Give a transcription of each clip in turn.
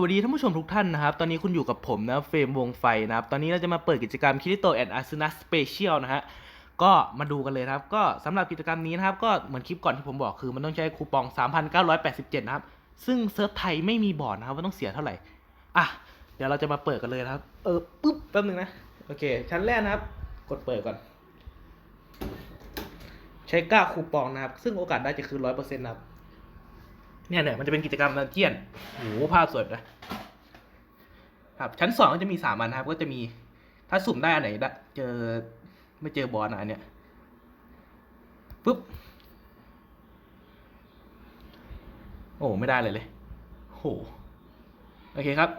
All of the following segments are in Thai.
วัสดีท่านผู้ชมทุกท่านนะครับ ตอนนี้คุณอยู่กับผมนะเฟรมวงไฟนะครับ ตอนนี้เราจะมาเปิดกิจกรรมคิริโตแอนด์อาร์ซ n นัสเปเชียลนะฮะ ก็มาดูกันเลยครับ ก็สำหรับกิจกรรมนี้นะครับ ก็เหมือนคลิปก่อนที่ผมบอกคือมันต้องใช้คูปอง 3,987 นะครับ ซึ่งเซิร์ฟไทยไม่มีบอร์ดนะครับว่าต้องเสียเท่าไหร่ อะ เดี๋ยวเราจะมาเปิดกันเลยครับ เออปุ๊บแป๊บนึงนะ โอเค ชั้นแรกนะครับ กดเปิดก่อน ใช้ก้าคูปองนะครับ ซึ่งโอกาสได้จะคือร้อยเปอร์เซ็นต์นะครับ เนี่ยเนี่ยมันจะเป็นกิจกรรมดันเจียนโหภาพสวยนะครับชั้นสองก็จะมีสามอันนะครับ ก็จะมีถ้าสุ่มได้อันไหนเจอไม่เจอบอลอันเนี้ยปุ๊บ โอ้ ไม่ได้เลยเลยโหโอเคครับ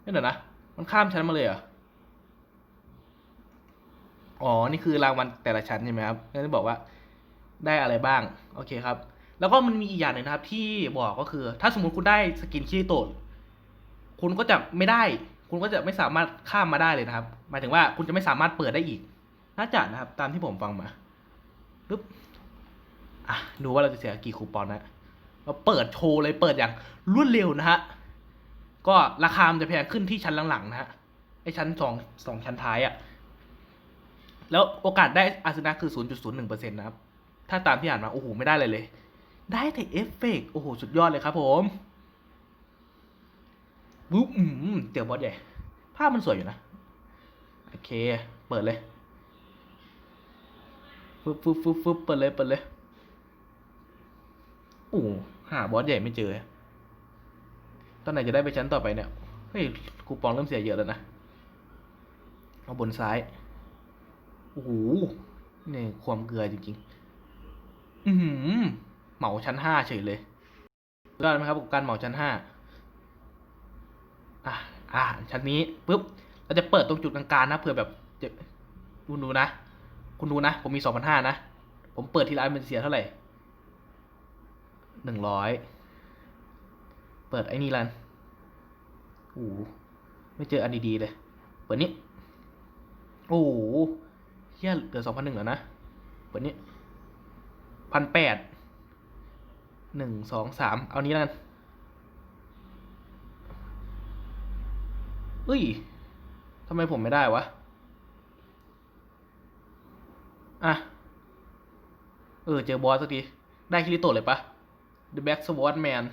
เดี๋ยวนะ มันข้ามชั้นมาเลยเหรอ อ๋อ นี่คือรางวัลแต่ละชั้นใช่ไหมครับก็จะบอกว่าได้อะไรบ้าง โอเคครับ แล้วก็มันมีอีกอย่างหนึ่งนะครับ ที่บอกก็คือ ถ้าสมมติคุณได้สกินคิริโตะคุณก็จะไม่ได้ คุณก็จะไม่สามารถข้ามมาได้เลยนะครับ หมายถึงว่าคุณจะไม่สามารถเปิดได้อีก น่าจะนะครับ ตามที่ผมฟังมาปึ๊บอะดูว่าเราจะเสียกี่คูปองนะเราเปิดโชว์เลยเปิดอย่างรวดเร็วนะฮะก็ราคามันจะแพงขึ้นที่ชั้นหลังๆนะฮะไอชั้นสองสองชั้นท้ายอะ่ะแล้วโอกาสได้อาสนะคือ 0.01%นะครับ ถ้าตามที่อ่านมา โอ้โห ไม่ได้เลยเลย ได้แต่เอฟเฟกโอ้โห สุดยอดเลยครับผมวุ้บอืมเตี๋ยวบอสใหญ่ ภาพมันสวยอยู่นะ โอเค เปิดเลยฟึบฟึบฟึบฟึบเปิดเลย เปิดเลย โอ้หาบอสใหญ่ไม่เจอ ตอนไหนจะได้ไปชั้นต่อไปเนี่ย เฮ้ย คูปองเริ่มเสียเยอะแล้วนะ เอาบนซ้าย โอ้โหนี่ความเกลือจริงๆ อือหือ เหมาชั้นห้าเฉยเลยยอดไหมครับกับการเหมาชั้นห้าอะอะชั้นนี้ปุ๊บเราจะเปิดตรงจุดกลางๆนะเผื่อแบบจะคุณดูนะ คุณดูนะ ผมมีสองพันห้านะ ผมเปิดทีละอันมันเสียเท่าไหร่หนึ่งร้อยเปิดไอ้นี่ลันโอ้โหไม่เจออันดีๆเลย เปิดนี้ โอ้โหเฮียเหลือสองพันหนึ่งแล้วนะ เปิดนี้พันแปด หนึ่งสองสามเอานี้แล้วกันเอ้ยทำไมผมไม่ได้วะ อะ เออ เจอบอสสักที ได้คิริโตะเลยปะ The Black Sword Man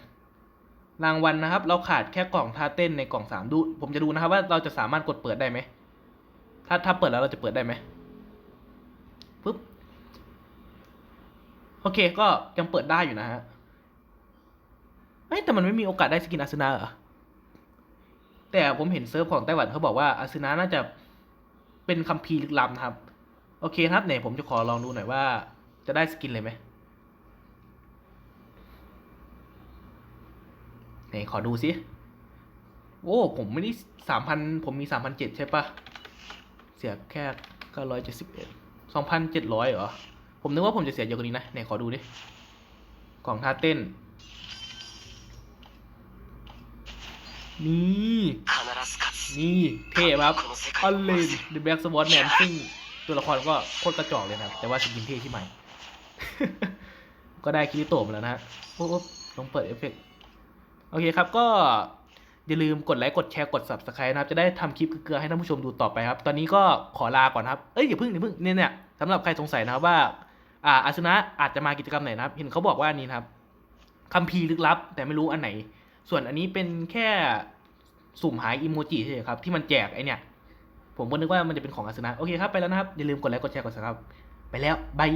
รางวัลนะครับ เราขาดแค่กล่องท่าเต้นในกล่องสามดู ผมจะดูนะครับว่าเราจะสามารถกดเปิดได้ไหม ถ้าถ้าเปิดแล้วเราจะเปิดได้ไหมปึ๊บ โอเค ก็ยังเปิดได้อยู่นะฮะ แต่มันไม่มีโอกาสได้สกินอาซึนาเหรอ แต่ผมเห็นเซิร์ฟของไต้หวันเขาบอกว่าอาซึนาน่าจะเป็นคัมภีร์ลึกลับนะครับ โอเคครับเนี่ยผมจะขอลองดูหน่อยว่า จะได้สกินเลยไหมไหนขอดูสิโอ้ผมไม่ได้สามพันผมมีสามพันเจ็ดใช่ปะเสียแค่เก้าร้อยเจ็ดสิบเอ็ดสองพันเจ็ดร้อยเหรอ ผมนึกว่าผมจะเสียเยอะกว่านี้นะไหนขอดูดิกล่องท่าเต้น นี่นี่เท่ครับอลลนเดอะแบ็กสวอตแมนซึ่งตัวละครก็โคตรกระจอกเลยครับ แต่ว่าสกินเท่ที่ใหม่ ก็ได้คิริโตะมแล้วนะฮะโอ้ลองเปิดเอฟเฟกโอเคครับก็อย่าลืมกดไลค์กดแชร์กด subscribe นะครับ จะได้ทำคลิปเกลือให้ท่านผู้ชมดูต่อไปครับ ตอนนี้ก็ขอลาก่อนครับ เอ้ยอย่าเพิ่งอย่าเพิ่งเนี่ยเนี่ยสำหรับใครสงสัยนะครับว่า อ่าอาชนะอาจจะมากิจกรรมไหนนะครับ เห็นเขาบอกว่านี่นะครับคัมภีร์ลึกลับ แต่ไม่รู้อันไหน ส่วนอันนี้เป็นแค่สุ่มหายอิโมจิเฉยครับที่มันแจกไอเนี่ย ผมก็นึกว่ามันจะเป็นของอาสนะ โอเคครับ ไปแล้วนะครับ อย่าลืมกดไลค์กดแชร์กดซับไปแล้วบาย